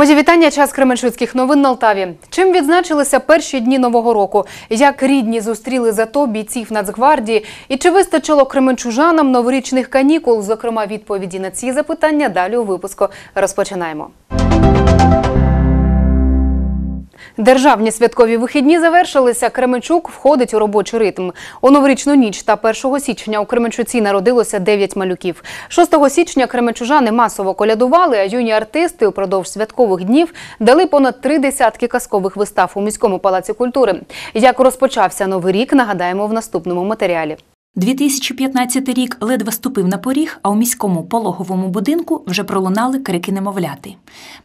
Мої вітання. Час Кременчуцьких новин на Алтаві. Чим відзначилися перші дні нового року? Як рідні зустріли зато бійців Нацгвардії? І чи вистачило кременчужанам новорічних канікул? Зокрема, відповіді на ці запитання далі у випуску розпочинаємо. Державні святкові вихідні завершилися. Кременчук входить у робочий ритм. У новорічну ніч та 1 січня у Кременчуці народилося 9 малюків. 6 січня кременчужани масово колядували, а юні артисти упродовж святкових днів дали понад три десятки казкових вистав у міському палаці культури. Як розпочався новий рік, нагадаємо в наступному матеріалі. 2015 рік ледве ступив на поріг, а у міському пологовому будинку вже пролунали крики немовляти.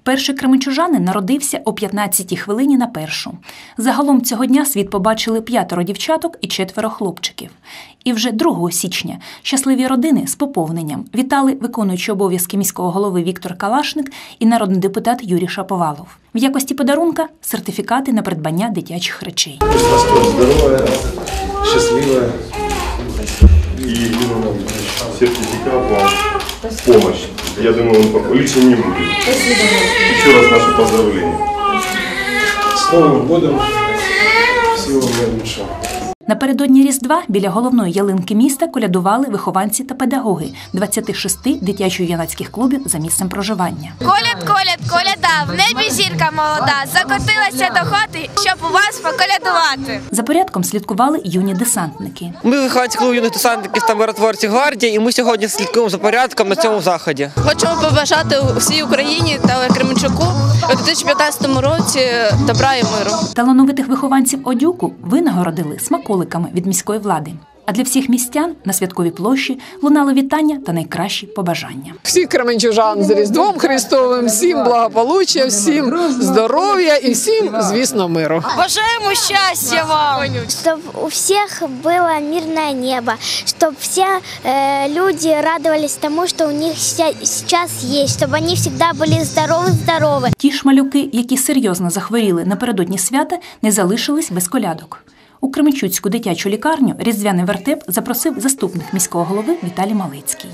Перший кременчужанин народився о 15-й хвилині на першу. Загалом цього дня світ побачили п'ятеро дівчаток і четверо хлопчиків. І вже 2 січня щасливі родини з поповненням вітали виконуючи обов'язки міського голови Віктор Калашник і народний депутат Юрій Шаповалов. В якості подарунка сертифікати на придбання дитячих речей. Счастливая. И сертификат вам в помощь. Я думаю, он лишним не будет. Еще раз наши поздравления. С Новым годом! Всего наилучшего. Напередодні Різдва біля головної ялинки міста колядували вихованці та педагоги 26 дитячо-юнацьких клубів за місцем проживання. Коляд, коляд, коляда, в небі зірка молода, закотилася до хати, щоб у вас поколядувати. За порядком слідкували юні десантники. Ми вихованці клубу юних десантників та миротворці гвардії, і ми сьогодні слідкуємо за порядком на цьому заході. Хочемо побажати всій Україні та Кременчуку у 2015 році добра і миру. Талановитих вихованців одюку винагородили смаколиками від міської влади. А для всіх містян на святковій площі лунали вітання та найкращі побажання. всіх кременчужан з Різдвом Христовим, всім благополуччя, всім здоров'я і всім, звісно, миру. Бажаємо щастя вам! чтобы у всех было мирное небо, чтобы все э, люди радовались тому, что у них ся- сейчас есть, чтобы они всегда были здоровы-здоровы. Ті ж малюки, які серйозно захворіли напередодні свята, не залишились без колядок. У Кременчуцьку дитячу лікарню різдвяний вертеп запросив заступник міського голови Віталій Малицький.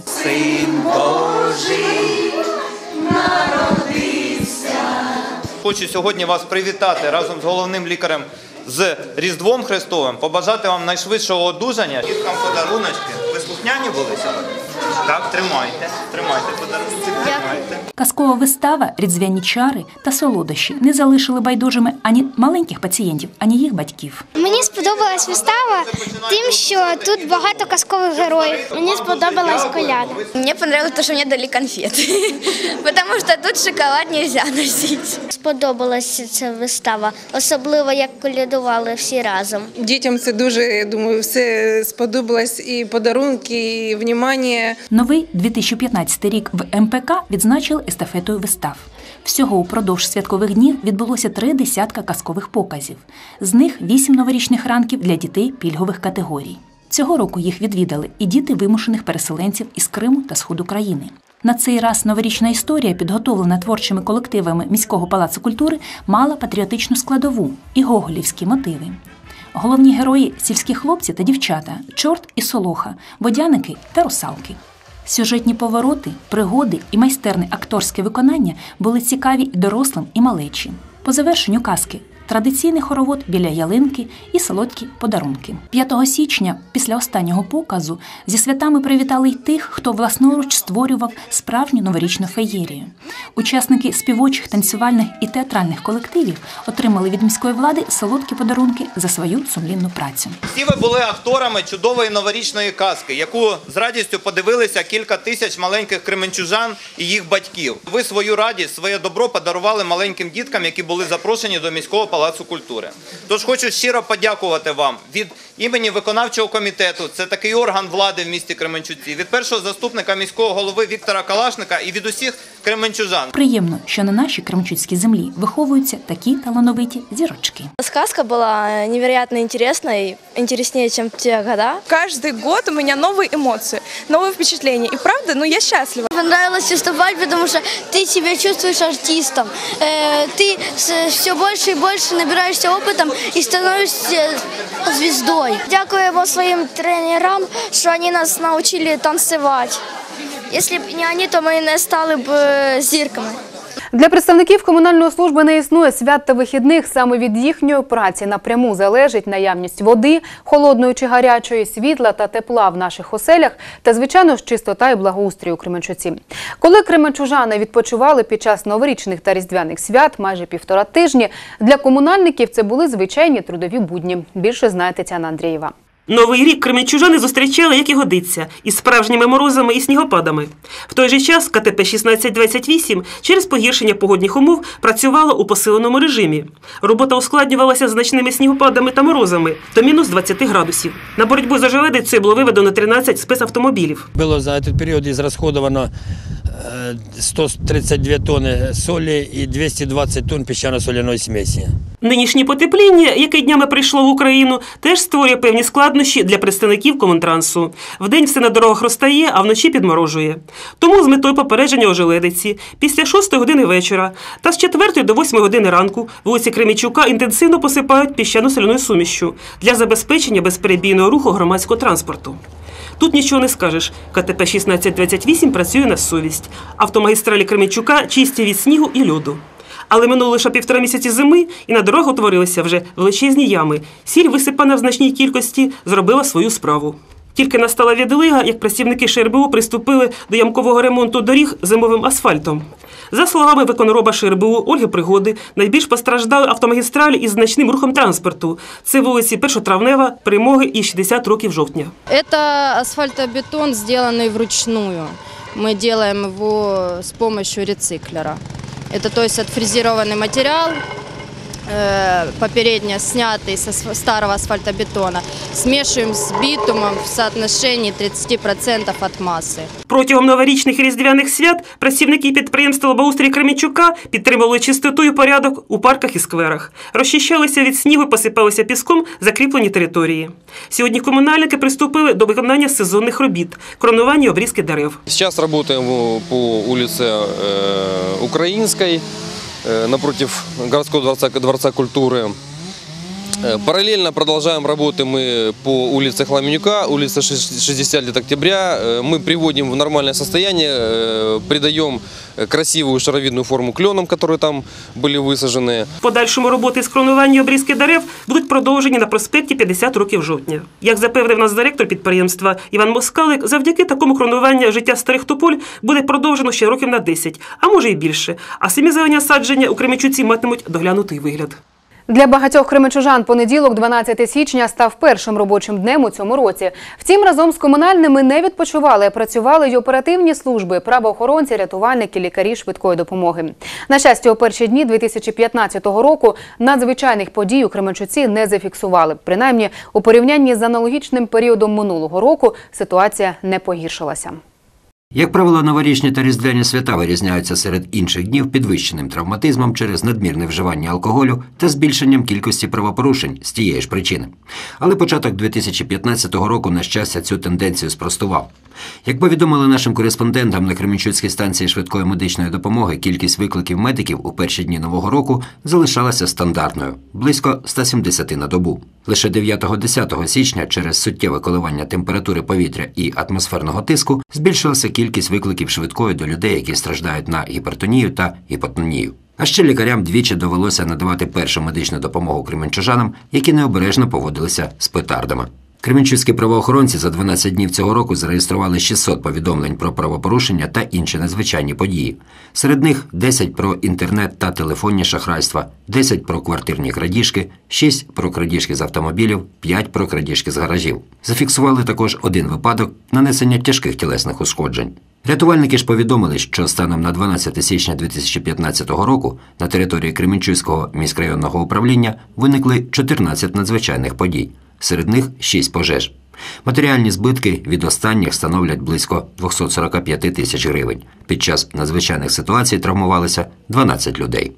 Хочу сьогодні вас привітати разом з головним лікарем з Різдвом Христовим, побажати вам найшвидшого одужання. Діткам подаруночки. Ви слухняні були сьогодні? Так, тримайте, тримайте подарунки, тримайте. Казкова вистава, різдвяні чари та солодощі не залишили байдужими ані маленьких пацієнтів, ані їх батьків. Мені сподобалась вистава тим, що тут багато казкових героїв. Мені сподобалась коляда. Мне понравилось то, что мне дали конфеты, потому что тут шоколад нельзя носить. Сподобалася ця вистава, особливо як колядували всі разом. Дітям це дуже, я думаю, все сподобалось і подарунки, і внімання. Новий 2015 рік в МПК відзначили естафетою вистав. Всього упродовж святкових днів відбулося три десятка казкових показів. З них вісім новорічних ранків для дітей пільгових категорій. Цього року їх відвідали і діти вимушених переселенців із Криму та Сходу країни. На цей раз новорічна історія, підготовлена творчими колективами міського палацу культури, мала патріотичну складову і гоголівські мотиви. Головні герої сільські хлопці та дівчата, чорт і солоха, водяники та русалки. Сюжетні повороти, пригоди і майстерне акторське виконання були цікаві і дорослим, і малечі. По завершенню казки традиційний хоровод біля ялинки і солодкі подарунки. 5 січня, після останнього показу, зі святами привітали й тих, хто власноруч створював справжню новорічну феєрію. Учасники співочих, танцювальних і театральних колективів отримали від міської влади солодкі подарунки за свою сумлінну працю. Всі ви були акторами чудової новорічної казки, яку з радістю подивилися кілька тисяч маленьких кременчужан і їх батьків. Ви свою радість, своє добро подарували маленьким діткам, які були запрошені до міського палацу культури. Тож хочу щиро подякувати вам від імені виконавчого комітету. Це такий орган влади в місті Кременчуці, від першого заступника міського голови Віктора Калашника і від усіх кременчужан. Приємно, що на нашій кремчуцькій землі виховуються такі талановиті зірочки. Сказка була невероятно интересной, интереснее, чем те года. Каждый год у меня новые эмоции, новые впечатления. И правда, ну я счастлива. Понравилось выступать, потому что ты себя чувствуешь артистом. Э, ты все больше и больше набираешься опытом и становишься звездой. Дякуємо своїм тренерам, що вони нас навчили танцювати. Якщо б не вони, то ми не стали б е, зірками. Для представників комунальної служби не існує свят та вихідних. Саме від їхньої праці напряму залежить наявність води, холодної чи гарячої, світла та тепла в наших оселях та, звичайно ж, чистота і благоустрій у Кременчуці. Коли кременчужани відпочивали під час новорічних та різдвяних свят майже півтора тижні, для комунальників це були звичайні трудові будні. Більше знає Тетяна Андрієва. Новий рік кременчужани зустрічали, як і годиться, із справжніми морозами і снігопадами. В той же час КТП 1628 через погіршення погодних умов працювало у посиленому режимі. Робота ускладнювалася значними снігопадами та морозами до мінус 20 градусів. На боротьбу з ожеледицею було виведено 13 спецавтомобілів. Было за этот период израсходовано э, 132 тонны соли и 220 тонн песчано-соляной смеси. Нинішнє потепління, яке днями прийшло в Україну, теж створює певні складнощі для представників комунтрансу. Вдень все на дорогах розтає, а вночі підморожує. Тому з метою попередження ожеледиці після 6 години вечора та з 4 до 8 години ранку вулиці Кремічука інтенсивно посипають піщано-соляною сумішчю для забезпечення безперебійного руху громадського транспорту. Тут нічого не скажеш. КТП 1628 працює на совість. Автомагістралі Кременчука чисті від снігу і льоду. Але минуло лише півтора місяці зими, і на дорогу утворилися вже величезні ями. Сіль, висипана в значній кількості, зробила свою справу. Тільки настала відлига, як працівники ШРБУ приступили до ямкового ремонту доріг зимовим асфальтом. За словами виконроба ШРБУ Ольги Пригоди, найбільш постраждали автомагістралі із значним рухом транспорту. Це вулиці Першотравнева, Перемоги і 60 років жовтня. Это асфальтобетон, сделанный вручную. Мы делаем его с помощью рециклера. Это то есть отфрезерованный материал, э, попередне снятый со св- старого асфальтобетона. Смешиваем с битумом в соотношении 30% от массы. Протягом новорічних і різдвяних свят працівники підприємства Лобоустрій Кремінчука підтримували чистоту і порядок у парках і скверах. Розчищалися від снігу, посипалися піском закріплені території. Сьогодні комунальники приступили до виконання сезонних робіт, кронування і обрізки дерев. Сейчас работаем э, по улице э, Украинской, э, напротив городского дворца, дворца культуры. Э, Параллельно продолжаем работы мы по улице Хламенюка, улица Шест- 60 лет октября. Э, Мы приводим в нормальное состояние, э, придаем э, красивую шаровидную форму кленам, которые там были высажены. В Подальшому роботи з кронування і обрізки дерев будуть продовжені на проспекті 50 років жовтня. Як запевнив нас директор підприємства Іван Москалик, завдяки такому кронуванню життя старих тополь буде продовжено ще років на 10, а може і більше. А самі зелені садження у Кременчуці матимуть доглянутий вигляд. Для багатьох кременчужан понеділок, 12 січня, став першим робочим днем у цьому році. Втім, разом з комунальними не відпочивали, працювали й оперативні служби, правоохоронці, рятувальники, лікарі швидкої допомоги. На щастя, у перші дні 2015 року надзвичайних подій у Кременчуці не зафіксували. Принаймні, у порівнянні з аналогічним періодом минулого року ситуація не погіршилася. Як правило, новорічні та різдвяні свята вирізняються серед інших днів підвищеним травматизмом через надмірне вживання алкоголю та збільшенням кількості правопорушень з тієї ж причини. Але початок 2015 року, на щастя, цю тенденцію спростував. Як повідомили нашим кореспондентам на Кременчуцькій станції швидкої медичної допомоги, кількість викликів медиків у перші дні нового року залишалася стандартною близько 170 на добу. Лише 9-10 січня через суттєве коливання температури повітря і атмосферного тиску збільшилася кількість викликів швидкої до людей, які страждають на гіпертонію та гіпотонію. А ще лікарям двічі довелося надавати першу медичну допомогу кременчужанам, які необережно поводилися з петардами. Кременчуцькі правоохоронці за 12 днів цього року зареєстрували 600 повідомлень про правопорушення та інші надзвичайні події. Серед них 10 про інтернет та телефонні шахрайства, 10 про квартирні крадіжки, 6 про крадіжки з автомобілів, 5 про крадіжки з гаражів. Зафіксували також один випадок нанесення тяжких тілесних ушкоджень. Рятувальники ж повідомили, що станом на 12 січня 2015 року на території Кременчуцького міськрайонного управління виникли 14 надзвичайних подій. Серед них 6 пожеж. Матеріальні збитки від останніх становлять близько 245 тисяч гривень. Під час надзвичайних ситуацій травмувалися 12 людей.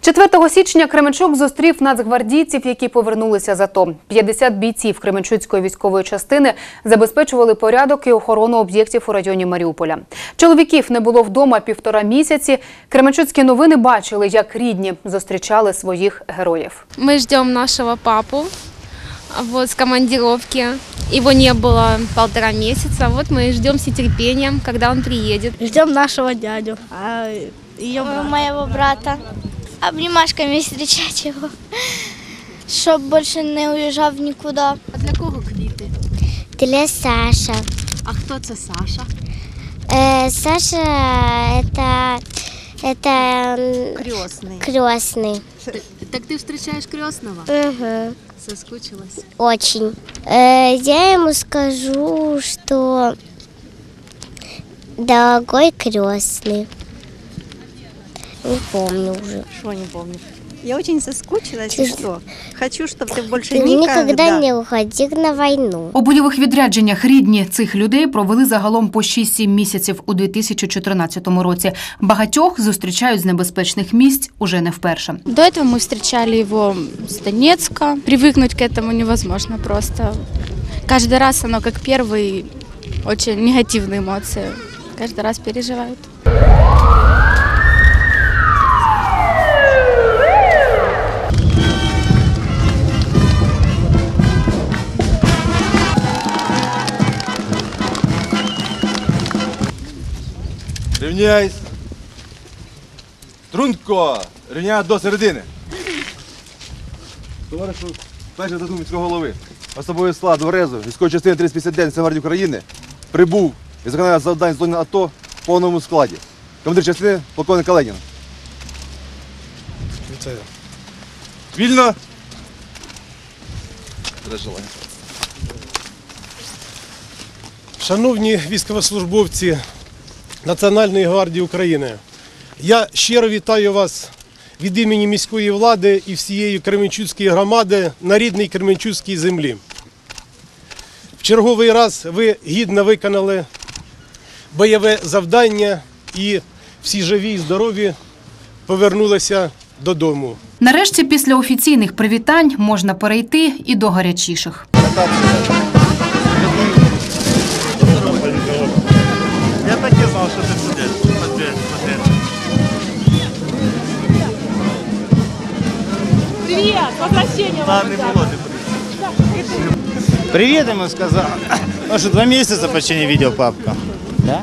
4 січня Кременчук зустрів нацгвардійців, які повернулися з АТО. 50 бійців Кременчуцької військової частини забезпечували порядок і охорону об'єктів у районі Маріуполя. Чоловіків не було вдома півтора місяці. Кременчуцькі новини бачили, як рідні зустрічали своїх героїв. Мы ждем нашего папу вот, с командировки. Его не было полтора месяца. Вот мы ждем с нетерпением, когда он приедет. Ждем нашего дядю. А Ее Моего брата. Обнимашками встречать его. Щоб більше не уїжджав нікуди. А для кого квіти? Для Саша. А хто це Саша? Э, Саша это, это Крестный. крестный. Так ты встречаешь крестного? Угу. Соскучилась? Очень. Э, я ему скажу, что дорогой крестный. Не помню уже. Что не помню? Я очень соскучилась, и что? Хочу, чтобы ты больше Ты никогда... никогда не уходи на войну. У бойових відрядженнях рідні цих людей провели загалом по 6-7 місяців у 2014 році. Багатьох зустрічають з небезпечних місць уже не вперше. До этого мы встречали его с Донецка. Привыкнуть к этому невозможно просто. Каждый раз оно как первый, очень негативные эмоции. Каждый раз переживают. Рівняйсь. Струнко. Рівняй до середини. Товаришу, перший заступник міського голови. Особовий склад ВРЕЗу, військової частини 359 Національної України, прибув із виконання завдань з зони АТО в повному складі. Командир частини полковник Каленін. Вітаю. Вільно. Переживання. Шановні військовослужбовці Національної гвардії України, я щиро вітаю вас від імені міської влади і всієї Кременчуцької громади на рідній Кременчуцькій землі. В черговий раз ви гідно виконали бойове завдання і всі живі і здорові повернулися додому. Нарешті, після офіційних привітань можна перейти і до гарячіших. Я так и знал, что ты будешь смотреть, смотреть. Привет, возвращение Да, не было Привет ему сказал. Потому что два месяца почти не видел папка. Да?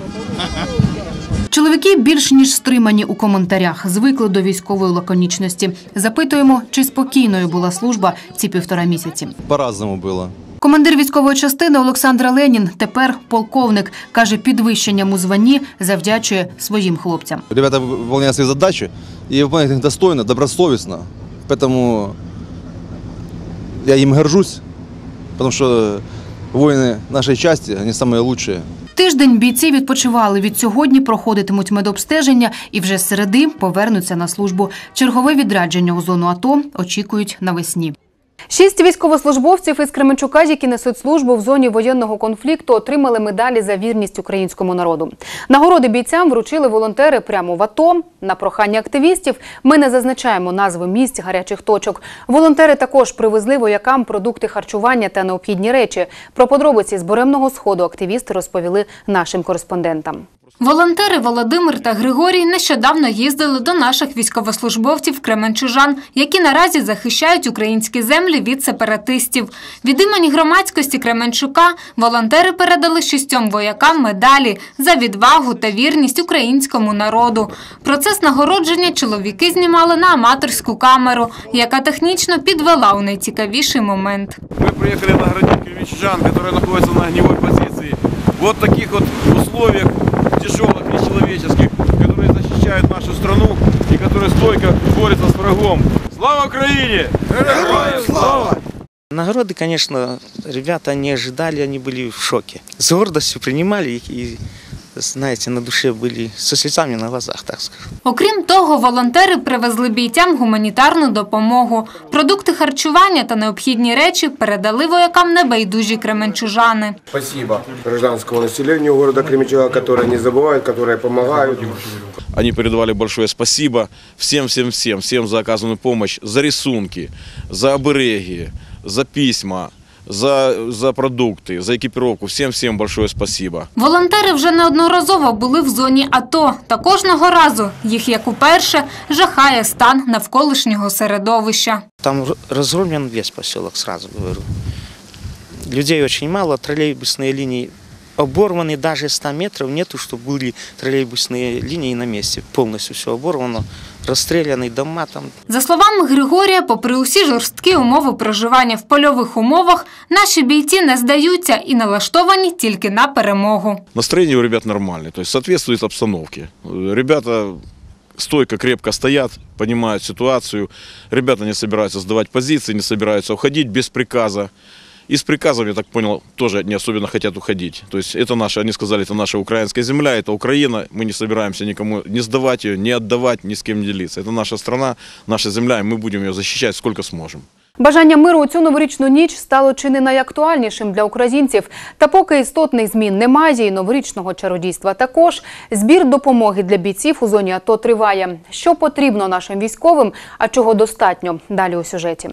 Чоловіки більш ніж стримані у коментарях, звикли до військової лаконічності. Запитуємо, чи спокійною була служба ці півтора місяці. По-разному было. Командир військової частини Олександр Ленін, тепер полковник, каже, підвищенням у званні завдячує своїм хлопцям. Ребята выполняют свои задачи и выполняют их достойно, добросовестно. Поэтому я им горжусь, потому что воины нашей части, они самые лучшие. Тиждень бійці відпочивали. Від сьогодні проходитимуть медобстеження і вже з середи повернуться на службу. Чергове відрядження у зону АТО очікують навесні. Шість військовослужбовців із Кременчука, які несуть службу в зоні воєнного конфлікту, отримали медалі за вірність українському народу. Нагороди бійцям вручили волонтери прямо в АТО. На прохання активістів ми не зазначаємо назви місць гарячих точок. Волонтери також привезли воякам продукти харчування та необхідні речі. Про подробиці з буремного сходу активісти розповіли нашим кореспондентам. Волонтери Володимир та Григорій нещодавно їздили до наших військовослужбовців Кременчужан, які наразі захищають українські землі від сепаратистів. Від імені громадськості Кременчука волонтери передали шістьом воякам медалі за відвагу та вірність українському народу. Процес нагородження чоловіки знімали на аматорську камеру, яка технічно підвела у найцікавіший момент. Мы приехали наградить кирмичужан, которые находятся на огневой позиции. Вот в таких вот условиях тяжелых, нечеловеческих, которые защищают нашу страну и которые стойко борются с врагом. Слава Украине! Героям слава! Нагороды, конечно, ребята не ожидали, они были в шоке. С гордостью принимали их и, знаете, на душе были со слезами на глазах, так скажу. Окрім того, волонтери привезли бійцям гуманітарну допомогу. Продукти харчування та необхідні речі передали воякам небайдужі кременчужани. Спасибо гражданскому населению города Кременчуга, которые не забывают, которые помогают. Они передавали большое спасибо всем-всем-всем, всем за оказанную помощь, за рисунки, за обереги, за письма, за, за продукты, за экипировку. Всем-всем большое спасибо. Волонтери вже неодноразово були в зоні АТО. Та кожного разу їх, як уперше, жахає стан навколишнього середовища. Там р- разгромлен весь поселок, сразу говорю. Людей очень мало, троллейбусные линии оборваны даже 100 метров нету, чтобы были троллейбусные линии на месте. Полностью все оборвано, расстреляны дома там. За словами Григорія, попри усі жорсткі умови проживання в польових умовах, наші бійці не здаються і налаштовані тільки на перемогу. Настроение у ребят нормальное, то есть соответствует обстановке. Э, Ребята стойко, крепко стоят, понимают ситуацию. Ребята не собираются сдавать позиции, не собираются уходить без приказа. И с приказом, я так понял, тоже не особенно хотят уходить. То есть это наша, они сказали, это наша украинская земля, это Украина. Мы не собираемся никому не сдавать ее, не отдавать, ни с кем не делиться. Это наша страна, наша земля, и мы будем ее защищать сколько сможем. Бажання миру у цю новорічну ніч стало чи не найактуальнішим для українців. Та поки істотних змін немає і новорічного чародійства також, збір допомоги для бійців у зоні АТО триває. Що потрібно нашим військовим, а чого достатньо? Далі у сюжеті.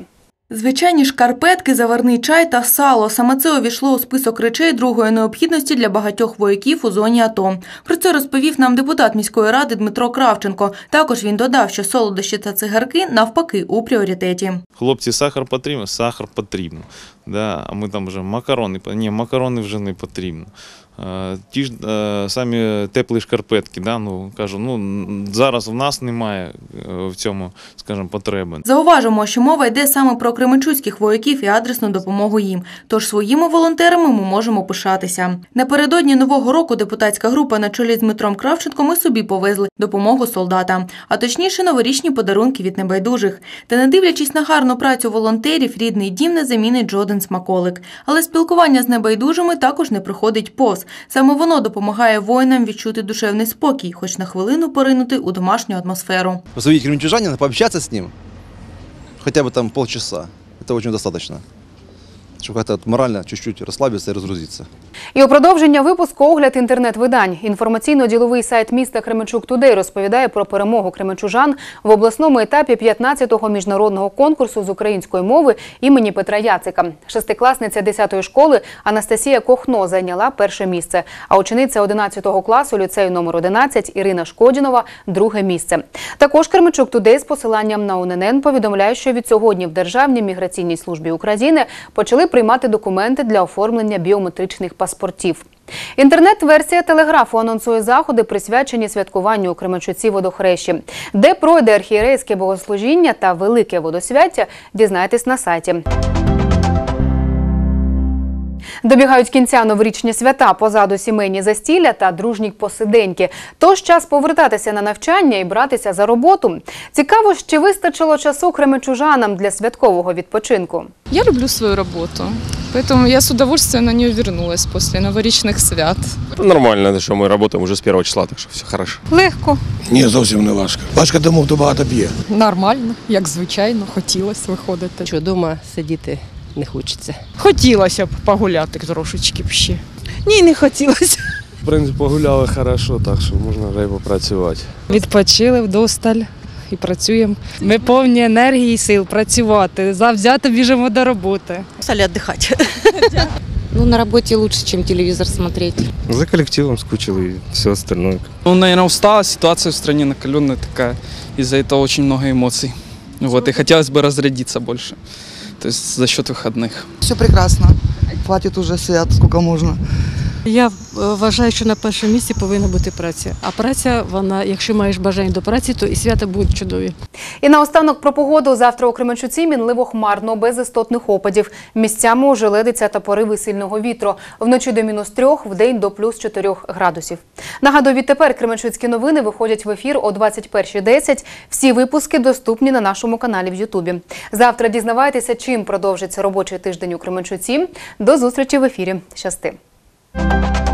Звичайні шкарпетки, заварний чай та сало. Саме це увійшло у список речей другої необхідності для багатьох вояків у зоні АТО. Про це розповів нам депутат міської ради Дмитро Кравченко. Також він додав, що солодощі та цигарки навпаки у пріоритеті. Хлопці, сахар потрібен, Сахар потрібно. Да, а ми там вже макарони, ні, макарони вже не потрібно. Е, Ті ж е, самі теплі шкарпетки, да, ну, кажу, ну, зараз в нас немає е, в цьому, скажімо, потреби. Зауважимо, що мова йде саме про кременчуцьких вояків і адресну допомогу їм. Тож своїми волонтерами ми можемо пишатися. Напередодні нового року депутатська група на чолі з Дмитром Кравченком і собі повезли допомогу солдатам, а точніше новорічні подарунки від небайдужих. Та не дивлячись на гарну працю волонтерів, рідний дім не замінить жоден смаколик. Але спілкування з небайдужими також не проходить повз. Саме воно допомагає воїнам відчути душевний спокій, хоч на хвилину поринути у домашню атмосферу. Позовите кримчужанина, пообщатися з ним, хоча б там полчаса. Це дуже достаточно, как-то вот морально чуть-чуть расслабиться и разгрузиться. І у продовження випуску огляд інтернет-видань. Інформаційно-діловий сайт міста Кременчук Тудей розповідає про перемогу кременчужан в обласному етапі 15-го міжнародного конкурсу з української мови імені Петра Яцика. Шестикласниця 10-ї школи Анастасія Кохно зайняла перше місце, а учениця 11-го класу ліцею номер 11 Ірина Шкодінова – друге місце. Також Кременчук Тудей з посиланням на УНН повідомляє, що від сьогодні в Державній міграційній службі України почали приймати документи для оформлення біометричних паспортів. Інтернет-версія телеграфу анонсує заходи, присвячені святкуванню у Кременчуці водохрещі. Де пройде архієрейське богослужіння та велике водосвяття, дізнайтесь на сайті. Добігають кінця новорічні свята, позаду сімейні застілля та дружні посиденьки. Тож час повертатися на навчання і братися за роботу. Цікаво, чи вистачило часу кременчужанам для святкового відпочинку. Я люблю свою работу, поэтому я с удовольствием на нее вернулась после новорічных свят. Нормально, що ми працюємо вже з першого числа, так що все хорошо. Легко. Ні, зовсім не важко. Важко тому, хто багато п'є. Нормально, як звичайно, хотілося виходити. Що вдома сидіти не хочеться. Хотілося б погуляти трошечки б ще. Ні, не хотілося. В принципі, погуляли хорошо, так що можна вже й попрацювати. Відпочили вдосталь і працюємо. Ми повні енергії і сил працювати. Завзято біжимо до роботи. Стали отдыхать. Ну, на работе лучше, чем телевизор смотреть. За колективом скучили і все остальное. Ну, наверное, устала, ситуация в стране накаленная такая, из-за этого очень много эмоций. Вот, и хотелось бы разрядиться больше, то есть за счет выходных. Все прекрасно. Хватит уже свят, сколько можно. Я е, вважаю, що на першому місці повинна бути праця. А праця, вона, якщо маєш бажання до праці, то і свята будуть чудові. І наостанок про погоду. Завтра у Кременчуці мінливо хмарно, без істотних опадів. Місцями ожеледиться та пориви сильного вітру. Вночі до мінус трьох, вдень до плюс 4 градусів. Нагадую, відтепер Кременчуцькі новини виходять в ефір о 21.10. Всі випуски доступні на нашому каналі в Ютубі. Завтра дізнавайтеся, чим продовжиться робочий тиждень у Кременчуці. До зустрічі в ефірі. Щасти! Thank you.